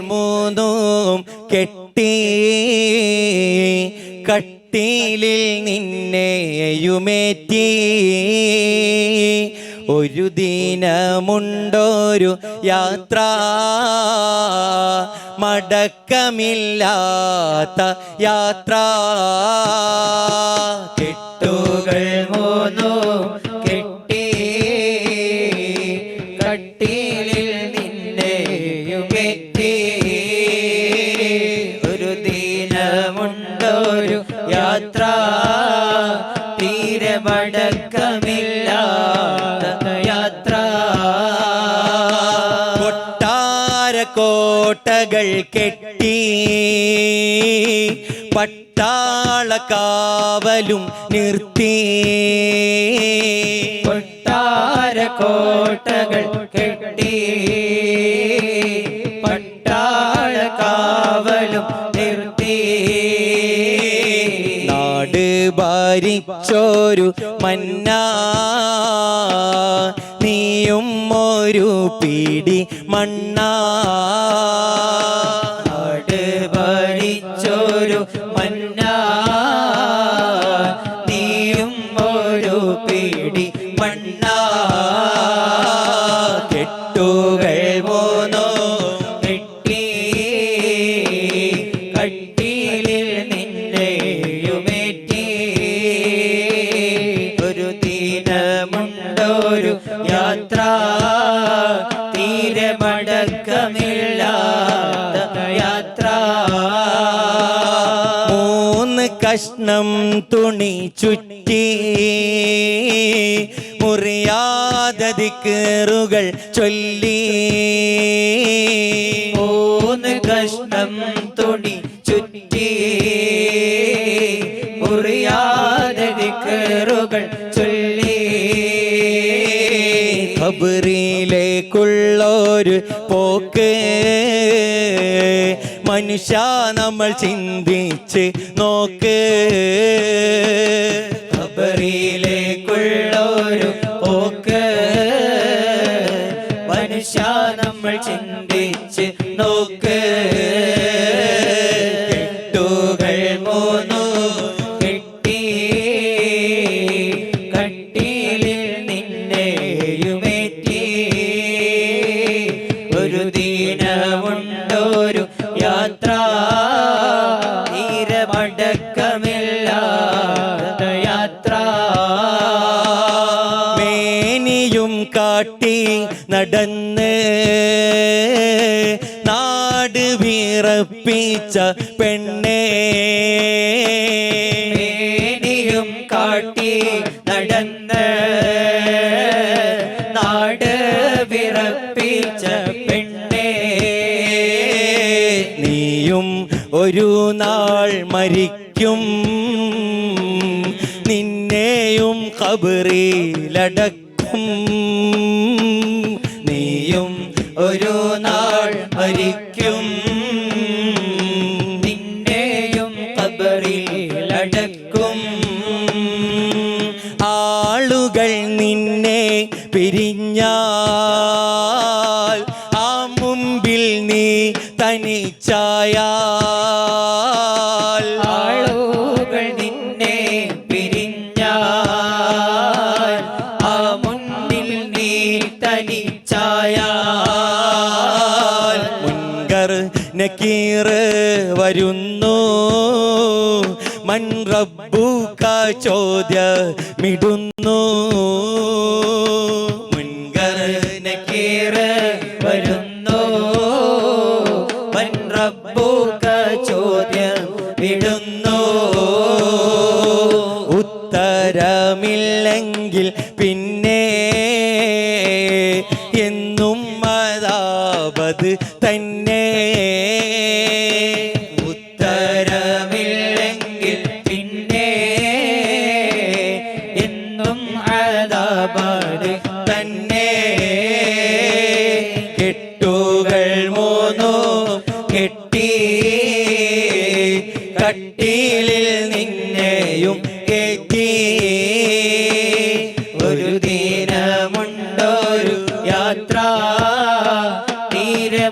മൂന്നും കെട്ടി കട്ടിലിൽ നിന്നെയുമേറ്റി ഒരു ദിനമുണ്ടൊരു യാത്ര മടക്കമില്ലാത്ത യാത്ര. കെട്ടുകൾ മൂന്നും തീരെ മടക്കമില്ലാത്ത യാത്ര കൊട്ടാര കോട്ടകൾ കെട്ടി പട്ടാള കാവലും നിർത്തി കൊട്ടാര കോട്ടകൾ കെട്ടി ഭരിച്ചോരു മന്ന. നീയും ഒരു പിടി മണ്ണ. കഷ്ണം തുണി ചുറ്റി മുറിയാതതിക്കേറുകൾ ചൊല്ലി. മൂന്ന് കഷ്ണം തുണി ചുറ്റി മുറിയാതതിക്കേറുകൾ ചൊല്ലി. ചൊല്ലി ഖബറിലേക്കുള്ളൊരു പോക്ക്. മനുഷ്യ നമ്മൾ ചിന്തിച്ച് നോക്ക്. ഖബറിലേക്കുള്ളൊരു ഒരു ദിനമുണ്ടൊരു യാത്ര? തീരെ മടക്കമില്ലാത്ത യാത്ര മേനിയും കാട്ടി നടന്ന് നാട് വിറപ്പിച്ച പെണ്ണേ. മേനിയും കാട്ടി നടന്ന് നാട് വിറപ്പിച്ച പെണ്ണേ നീയും ഒരു നാൾ മരിക്കും. നിന്നെയും കബറിയിലടക്കും നീയും ഒരു നാൾ മരിക്കും. നിന്നെ പിരിഞ്ഞാൽ ആ മുമ്പിൽ നീ തനിച്ചായാൽ ആളുകൾ നിന്നെ പിരിഞ്ഞാൽ ആ മുന്നിൽ നീ തനിച്ചായാൽ മുൻകർ വരുന്നു. മൻ ചോദ്യ ചോദ്യമിടുന്നു. അതാപത് തന്നെ. ഉത്തരമില്ലെങ്കിൽ പിന്നെ എന്നും അതാപത് തന്നെ. കെട്ടുകൾ മൂന്നു കെട്ടി കട്ടിലിൽ നിന്നെയും യാത്ര തീരെ